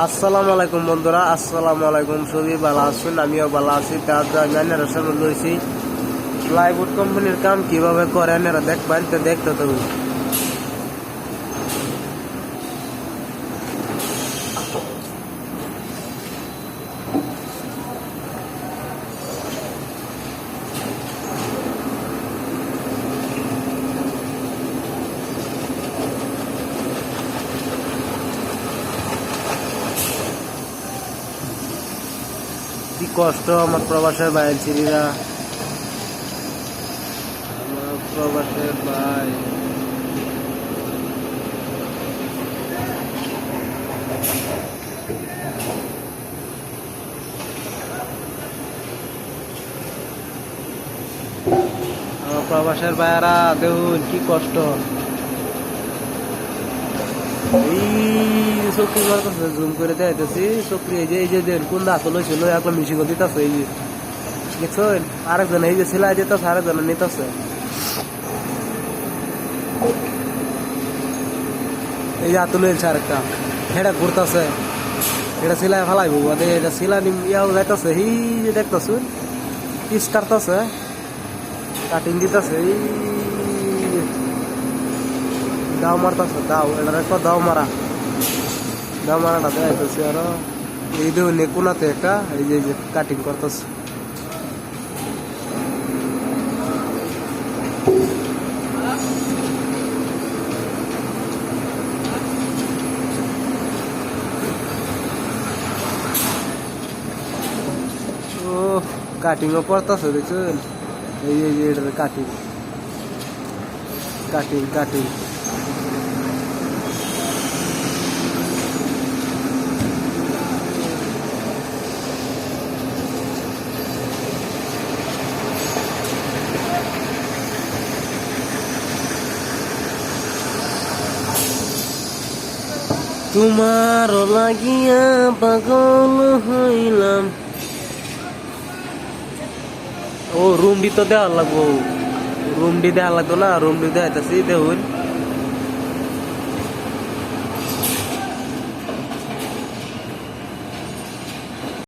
আসসালামু আলাইকুম বন্ধুরা, আসসালামু আলাইকুম। সবই ভালো আছেন? আমিও ভালো আছি। তার আনারা সামনে লইছি। প্লাইউড কোম্পানির কাম কীভাবে করেন এরা দেখবেন, তো দেখতে তবে কি কষ্ট আমার প্রবাসের বাইরের ছেলেরা? আমার প্রবাসের ভাই আমার প্রবাসের ভাইয়ারা দেখুন কি কষ্ট। এই চকরি জুম করে দেখাইতেছি চকরি এই যে এই যে কোন দাঁত লইছিল একলা মিশি করে দিতেছে, এই যে। দেখছেন? আরেকজন, এই যে সেলাই দিতেছে, আরেকজন নিতেছে। এই যে হাত লইছে আরেকটা হেটা ঘুরতেছে। এটা সেলাই ফেলাইবো বাদে এটা সেলাই ইয়াও যাইতেছে, এই যে দেখতেছুন স্টারতেছে কাটিং দিতেছে, এই দাও মারতেছে, দাও এটা রেখো দাও মারা। দাও মারাটা দেখাইতেছে আর। এই দেখুন কোনাতে একটা, এই যে যে কাটিং করতেছে। কাটিংও পড়তেছে দেখছেন? এই যে এই যে এটা কাটিং কাটিং কাটিং তোমার লাগিয়া পাগল হইলাম। ও রুমডি তো দেওয়ার লাগবো। রুমডি দেওয়ার লাগতো না রুমডি দেওয়াইতেছি দেখুন